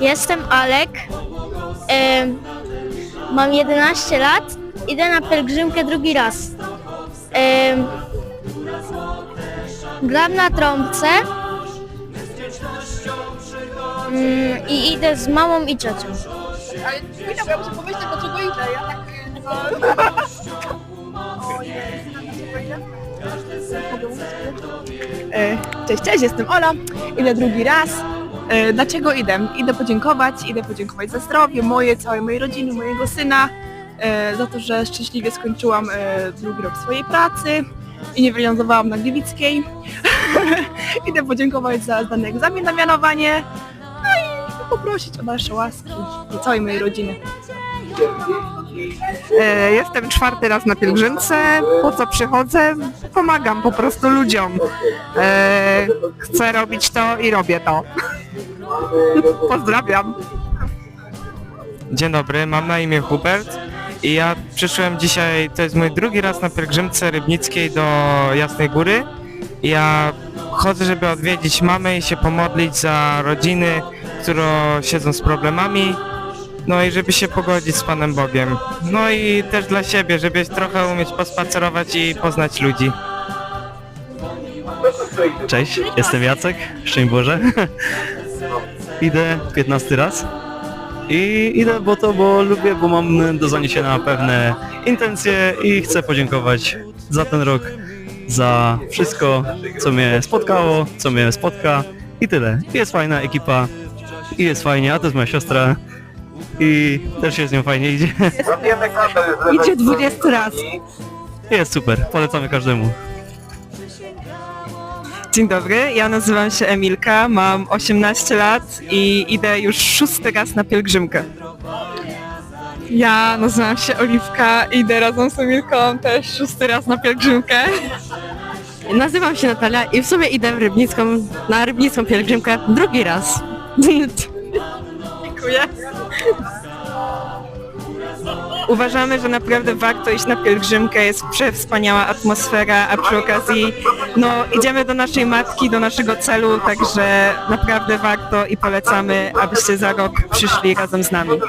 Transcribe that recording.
Jestem Alek. Em, mam 11 lat. Idę na pielgrzymkę drugi raz. Em, gram na trąbce. Mm, I idę z mamą i ciocią. Ale chwilę, bo ja muszę pomyśleć, dlaczego idę. Ja tak... Cześć, cześć, jestem Ola. Idę drugi raz. E, Dlaczego idę? Idę podziękować, idę podziękować za zdrowie moje, całej mojej rodziny, mojego syna, e, za to, że szczęśliwie skończyłam e, drugi rok swojej pracy i nie wylądowałam na Gliwickiej. idę podziękować za zdany egzamin na mianowanie, no i poprosić o dalsze łaski dla całej mojej rodziny. E, Jestem czwarty raz na pielgrzymce. Po co przychodzę? Pomagam po prostu ludziom. E, Chcę robić to i robię to. Pozdrawiam. Dzień dobry, mam na imię Hubert i ja przyszłem dzisiaj, to jest mój drugi raz na pielgrzymce rybnickiej do Jasnej Góry. Ja chodzę, żeby odwiedzić mamę i się pomodlić za rodziny, które siedzą z problemami, no i żeby się pogodzić z Panem Bogiem. No i też dla siebie, żeby trochę umieć pospacerować i poznać ludzi. Cześć, jestem Jacek, szczęść Boże. Idę 15 raz i idę bo to, bo lubię, bo mam do zaniesienia pewne intencje i chcę podziękować za ten rok, za wszystko, co mnie spotkało, co mnie spotka i tyle. Jest fajna ekipa i jest fajnie, a to jest moja siostra i też się z nią fajnie idzie. Idzie 20 raz. Jest super, polecamy każdemu. Dzień dobry, ja nazywam się Emilka, mam 18 lat i idę już szósty raz na pielgrzymkę. Ja nazywam się Oliwka, idę razem z Emilką też szósty raz na pielgrzymkę. Nazywam się Natalia i w sumie idę w Rybnicką, na Rybnicką pielgrzymkę drugi raz. Dziękuję. Uważamy, że naprawdę warto iść na pielgrzymkę, jest przewspaniała atmosfera, a przy okazji no, idziemy do naszej matki, do naszego celu, także naprawdę warto i polecamy, abyście za rok przyszli razem z nami.